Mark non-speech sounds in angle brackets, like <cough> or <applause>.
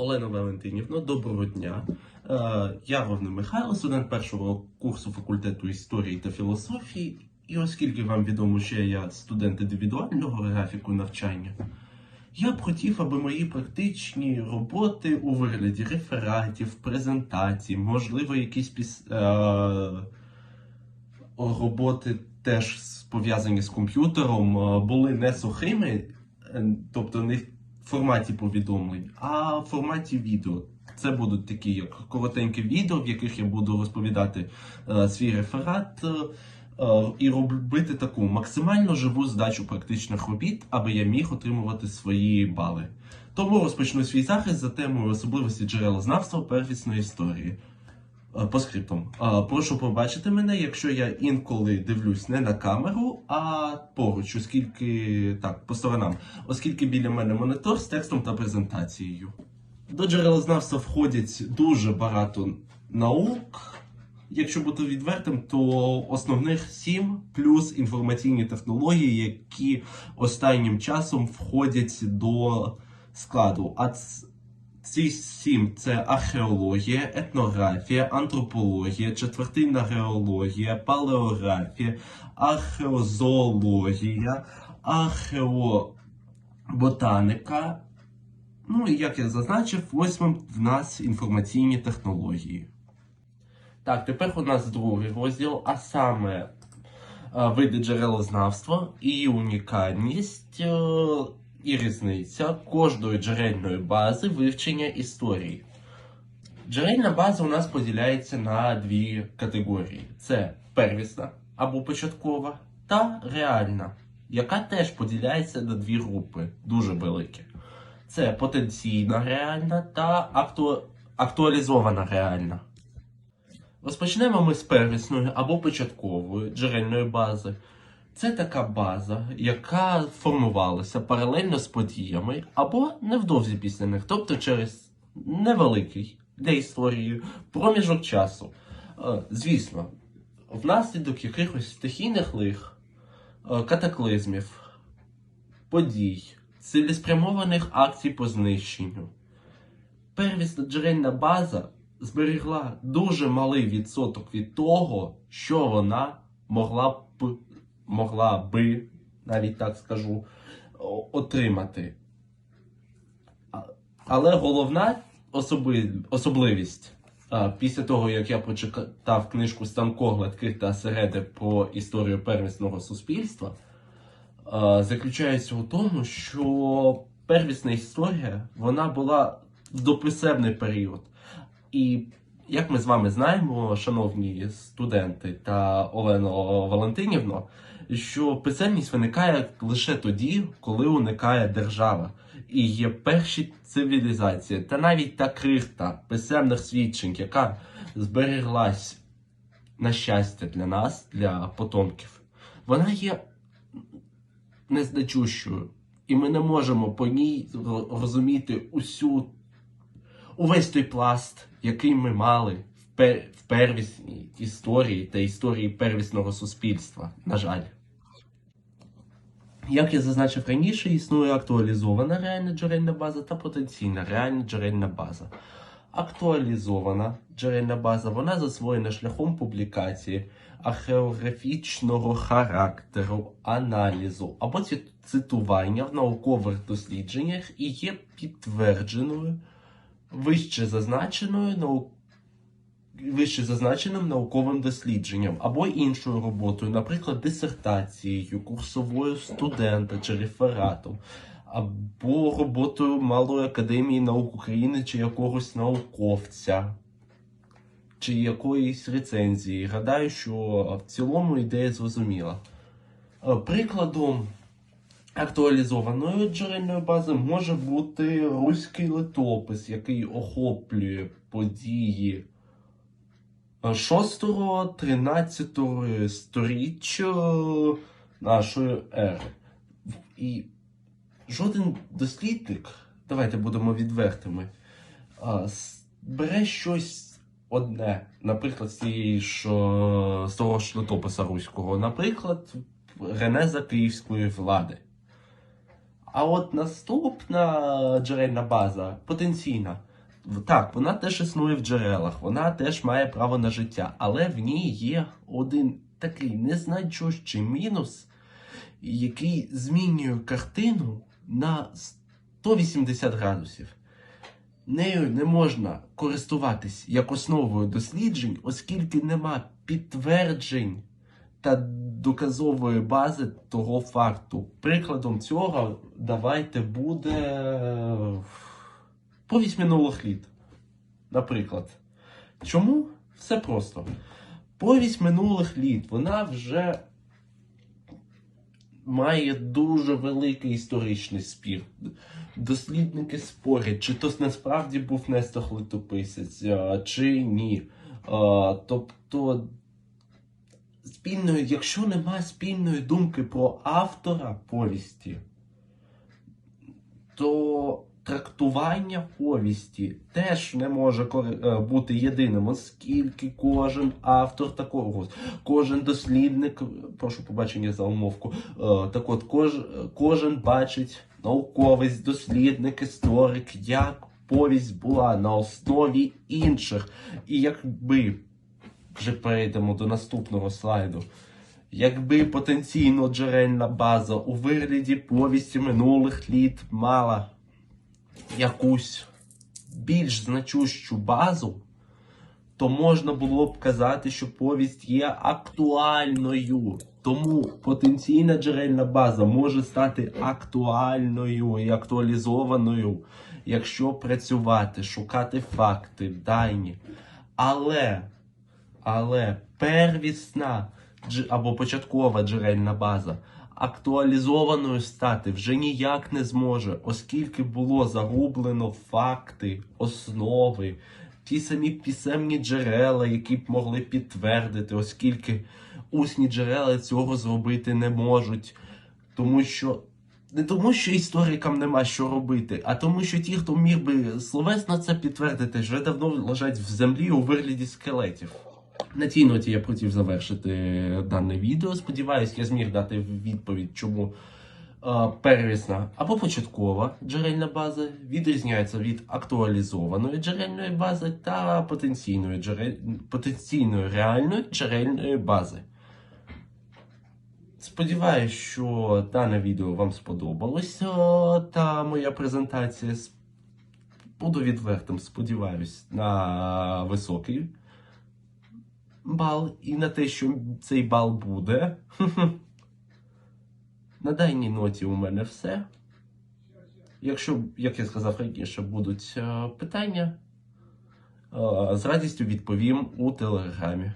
Олена Валентинівна, доброго дня. Е, Я Ровний Михайло, студент першого курсу факультету історії та філософії. І оскільки вам відомо, що я студент індивідуального графіку навчання, я б хотів, аби мої практичні роботи у вигляді рефератів, презентацій, можливо, якісь піс... е... роботи теж пов'язані з комп'ютером, е, були не сухими, тобто не в форматі повідомлень, а в форматі відео. Це будуть такі як коротенькі відео, в яких я буду розповідати е, свій реферат е, і робити таку максимально живу здачу практичних робіт, аби я міг отримувати свої бали. Тому розпочну свій захист за темою особливості джерелознавства первісної історії. Е, По скриптам. Е, Прошу побачити мене, якщо я інколи дивлюсь не на камеру, а поруч, оскільки так, по сторонам, оскільки біля мене монітор з текстом та презентацією. До джерелознавства входять дуже багато наук. Якщо бути відвертим, то основних сім плюс інформаційні технології, які останнім часом входять до складу. А ці сім це археологія, етнографія, антропологія, четвертинна геологія, палеографія, археозоологія, археоботаника. Ну і як я зазначив, восьмим в нас інформаційні технології. Так, тепер у нас другий розділ, а саме е, види джерелознавства і унікальність е, і різниця кожної джерельної бази вивчення історії. Джерельна база у нас поділяється на дві категорії: це первісна або початкова та реальна, яка теж поділяється на дві групи, дуже великі. Це потенційна реальна та акту... актуалізована реальна. Розпочнемо ми з первісної або початкової джерельної бази. Це така база, яка формувалася паралельно з подіями або невдовзі після них, тобто через невеликий для історії проміжок часу. Е, Звісно, внаслідок якихось стихійних лих, е, катаклизмів, подій, цілеспрямованих акцій по знищенню. Первісна джерельна база зберігла дуже малий відсоток від того, що вона могла б, могла би, навіть так скажу, отримати. Але головна особливість після того, як я прочитав книжку Станко Гладких та Середи про історію первісного суспільства, заключається у тому, що первісна історія вона була в дописевний період. І як ми з вами знаємо, шановні студенти та Олено Валентинівно, що писемність виникає лише тоді, коли уникає держава. І є перші цивілізації, та навіть та крихта писемних свідчень, яка збереглась на щастя для нас, для потомків, вона є незначущою. І ми не можемо по ній розуміти усю увесь той пласт, який ми мали в, пер, в первісній історії та історії первісного суспільства, на жаль. Як я зазначив раніше, існує актуалізована реальна джерельна база та потенційна реальна джерельна база. Актуалізована джерельна база вона засвоєна шляхом публікації археографічного характеру, аналізу або цитування в наукових дослідженнях і є підтвердженою вище зазначеною нау... вище зазначеним науковим дослідженням або іншою роботою, наприклад, дисертацією, курсовою студента чи рефератом, або роботою Малої академії наук України чи якогось науковця, чи якоїсь рецензії. Гадаю, що в цілому ідея зрозуміла. Е, Прикладом актуалізованої джерельної бази може бути руський литопис, який охоплює події 6-13 сторіччя нашої ери. І жоден дослідник, давайте будемо відвертими, бере щось одне, наприклад, з цієї ж е, того ж литописа руського, наприклад, Генеза київської влади. А от наступна джерельна база, потенційна, Так, вона теж існує в джерелах, вона теж має право на життя, але в ній є один такий незначущий мінус, який змінює картину на 180 градусів. Нею не можна користуватись як основою досліджень, оскільки нема підтверджень та доказової бази того факту. Прикладом цього давайте буде е, повість минулих літ. Наприклад. Чому? Все просто. Повість минулих літ, вона вже має дуже великий історичний спір. Дослідники спорять, чи то насправді був Нестор Летописець, а, чи ні. Тобто, спільної, якщо немає спільної думки про автора повісті, то трактування повісті теж не може е, бути єдиним, оскільки кожен автор такого, кожен дослідник, прошу побачення за умовку, е, так от кож, кожен бачить науковець, дослідник, історик, як повість була на основі інших. І якби вже перейдемо до наступного слайду. Якби потенційно джерельна база у вигляді повісті минулих літ мала якусь більш значущу базу, то можна було б казати, що повість є актуальною. Тому потенційна джерельна база може стати актуальною і актуалізованою, якщо працювати, шукати факти, дані. Але, але первісна або початкова джерельна база актуалізованою стати вже ніяк не зможе, оскільки було загублено факти, основи, ті самі писемні джерела, які б могли підтвердити, оскільки усні джерела цього зробити не можуть. Тому що не тому, що історикам нема що робити, а тому, що ті, хто міг би словесно це підтвердити, вже давно лежать в землі у вигляді скелетів. На цій ноті я хотів завершити дане відео. Сподіваюсь, я зміг дати відповідь, чому е, первісна або початкова джерельна база відрізняється від актуалізованої джерельної бази та потенційної, джерель... потенційної реальної джерельної бази. Сподіваюсь, що дане відео вам сподобалося та моя презентація. Буду відвертим, сподіваюсь, на високий бал і на те, що цей бал буде. <laughs> На даній ноті у мене все. Якщо, як я сказав раніше, будуть е, питання, е, з радістю відповім у телеграмі.